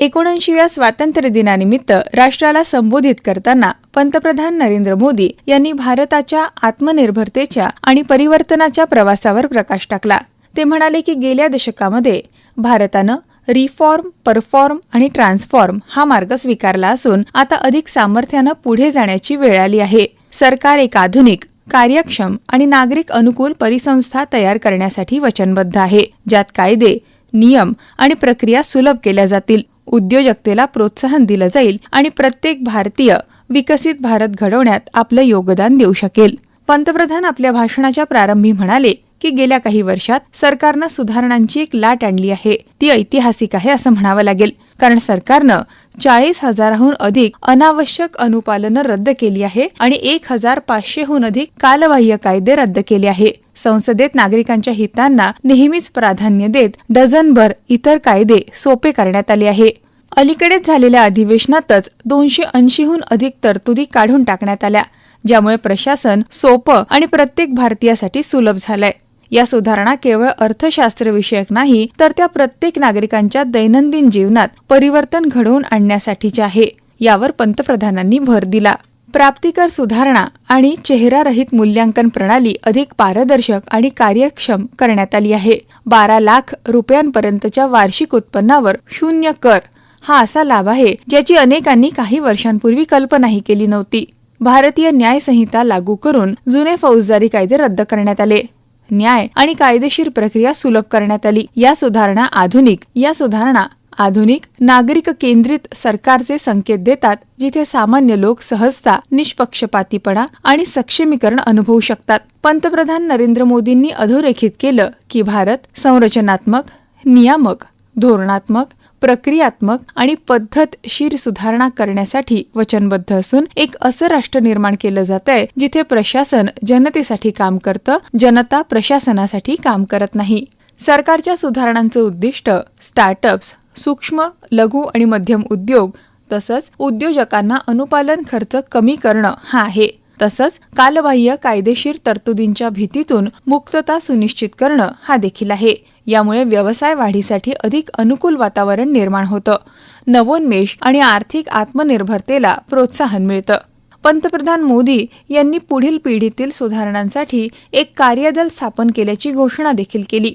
एकोणऐंशीव्या स्वातंत्र्य दिनानिमित्त राष्ट्राला संबोधित करताना पंतप्रधान नरेंद्र मोदी यांनी भारताच्या आत्मनिर्भरतेच्या आणि परिवर्तनाच्या प्रवासावर प्रकाश टाकला. ते म्हणाले की गेल्या दशकामध्ये भारतानं रिफॉर्म परफॉर्म आणि ट्रान्सफॉर्म हा मार्ग स्वीकारला असून आता अधिक सामर्थ्यानं पुढे जाण्याची वेळ आली आहे. सरकार एक आधुनिक कार्यक्षम आणि नागरिक अनुकूल परिसंस्था तयार करण्यासाठी वचनबद्ध आहे. ज्यात कायदे नियम आणि प्रक्रिया सुलभ केल्या जातील. उद्योजकतेला प्रोत्साहन दिलं जाईल आणि प्रत्येक भारतीय विकसित भारत घडवण्यात आपलं योगदान देऊ शकेल. पंतप्रधान आपल्या भाषणाच्या प्रारंभी म्हणाले की गेल्या काही वर्षात सरकारनं सुधारणांची एक लाट आणली आहे. ती ऐतिहासिक आहे असं म्हणावं लागेल. कारण सरकारनं चाळीस हजाराहून अधिक अनावश्यक अनुपालनं रद्द केली आहे आणि एक हजार पाचशेहून अधिक कालबाह्य कायदे रद्द केले आहे. संसदेत नागरिकांच्या हितांना नेहमीच प्राधान्य देत डझनभर इतर कायदे सोपे करण्यात आले आहे. अलीकडेच झालेल्या अधिवेशनातच दोनशे ऐंशीहून अधिक तरतुदी काढून टाकण्यात आल्या ज्यामुळे प्रशासन सोपं आणि प्रत्येक भारतीयासाठी सुलभ झालंय. या सुधारणा केवळ अर्थशास्त्रविषयक नाही तर त्या प्रत्येक नागरिकांच्या दैनंदिन जीवनात परिवर्तन घडवून आणण्यासाठीच्या आहे यावर पंतप्रधानांनी भर दिला. प्राप्तिकर सुधारणा आणि चेहरारहित मूल्यांकन प्रणाली अधिक पारदर्शक आणि कार्यक्षम करण्यात आली आहे. बारा लाख रुपयांपर्यंतच्या वार्षिक उत्पन्नावर शून्य कर हा असा लाभ आहे ज्याची अनेकांनी काही वर्षांपूर्वी कल्पनाही केली नव्हती. भारतीय न्याय संहिता लागू करून जुने फौजदारी कायदे रद्द करण्यात आले. न्याय आणि कायदेशीर प्रक्रिया सुलभ करण्यात आली. या सुधारणा आधुनिक या सुधारणा आधुनिक नागरिक केंद्रित सरकारचे संकेत देतात जिथे सामान्य लोक सहजता निष्पक्षपातीपणा आणि सक्षमीकरण अनुभवू शकतात. पंतप्रधान नरेंद्र मोदींनी अधोरेखित केलं की भारत संरचनात्मक नियामक धोरणात्मक प्रक्रियात्मक आणि पद्धतशीर सुधारणा करण्यासाठी वचनबद्ध असून एक असं राष्ट्र निर्माण केलं जात आहे जिथे प्रशासन जनतेसाठी काम करतं जनता प्रशासनासाठी काम करत नाही. सरकारच्या सुधारणांचं उद्दिष्ट स्टार्टअप्स सूक्ष्म लघु आणि मध्यम उद्योग तसंच उद्योजकांना अनुपालन खर्च कमी करणं हा आहे. तसंच कालबाह्य कायदेशीर तरतुदींच्या भीतीतून मुक्तता सुनिश्चित करणं हा देखील आहे. यामुळे व्यवसाय वाढीसाठी अधिक अनुकूल वातावरण निर्माण होतं. नवोन्मेष आणि आर्थिक आत्मनिर्भरतेला प्रोत्साहन मिळतं. पंतप्रधान मोदी यांनी पुढील पिढीतील सुधारणांसाठी एक कार्यदल स्थापन केल्याची घोषणा देखील केली.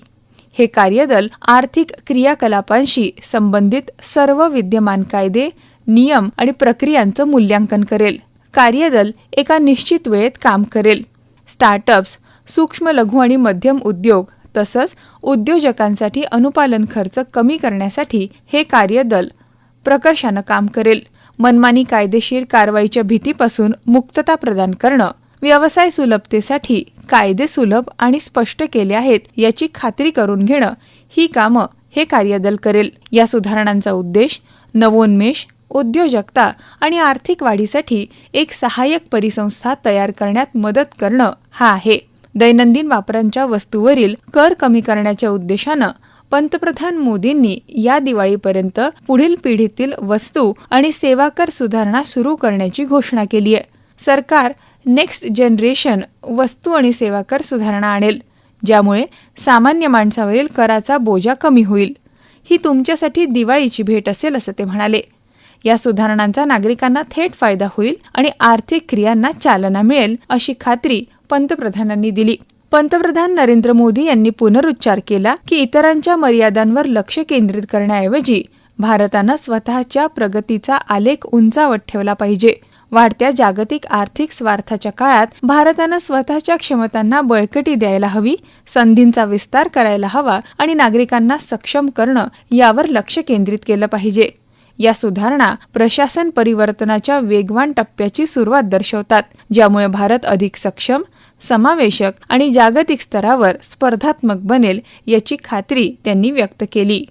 हे कार्यदल आर्थिक क्रियाकलापांशी संबंधित सर्व विद्यमान कायदे नियम आणि प्रक्रियांचं मूल्यांकन करेल. कार्यदल एका निश्चित वेळेत काम करेल. स्टार्टअप्स सूक्ष्म लघु आणि मध्यम उद्योग तसंच उद्योजकांसाठी अनुपालन खर्च कमी करण्यासाठी हे कार्यदल प्रकर्षानं काम करेल. मनमानी कायदेशीर कारवाईच्या भीतीपासून मुक्तता प्रदान करणं व्यवसाय सुलभतेसाठी कायदे सुलभ आणि स्पष्ट केले आहेत याची खात्री करून घेणं ही कामं हे कार्यदल करेल. या सुधारणांचा उद्देश नवोन्मेष उद्योजकता आणि आर्थिक वाढीसाठी एक सहाय्यक परिसंस्था तयार करण्यात मदत करणं हा आहे. दैनंदिन वापरांच्या वस्तूवरील कर कमी करण्याच्या उद्देशानं पंतप्रधान मोदींनी या दिवाळीपर्यंत पुढील पिढीतील वस्तू आणि सेवा कर सुधारणा सुरू करण्याची घोषणा केली आहे. सरकार नेक्स्ट जनरेशन वस्तू आणि सेवा कर सुधारणा आणेल ज्यामुळे सामान्य माणसावरील कराचा बोजा कमी होईल. ही तुमच्यासाठी दिवाळीची भेट असेल असं ते म्हणाले. या सुधारणांचा नागरिकांना थेट फायदा होईल आणि आर्थिक क्रियांना चालना मिळेल अशी खात्री पंतप्रधानांनी दिली. पंतप्रधान नरेंद्र मोदी यांनी पुनरुच्चार केला की इतरांच्या मर्यादांवर लक्ष केंद्रित करण्याऐवजी भारतानं स्वतःच्या प्रगतीचा आलेख उंचावत ठेवला पाहिजे. वाढत्या जागतिक आर्थिक स्वार्थाच्या काळात भारतानं स्वतःच्या क्षमतांना बळकटी द्यायला हवी संधींचा विस्तार करायला हवा आणि नागरिकांना सक्षम करणं यावर लक्ष केंद्रित केलं पाहिजे. या सुधारणा प्रशासन परिवर्तनाच्या वेगवान टप्प्याची सुरुवात दर्शवतात ज्यामुळे भारत अधिक सक्षम समावेशक आणि जागतिक स्तरावर स्पर्धात्मक बनेल याची खात्री त्यांनी व्यक्त केली.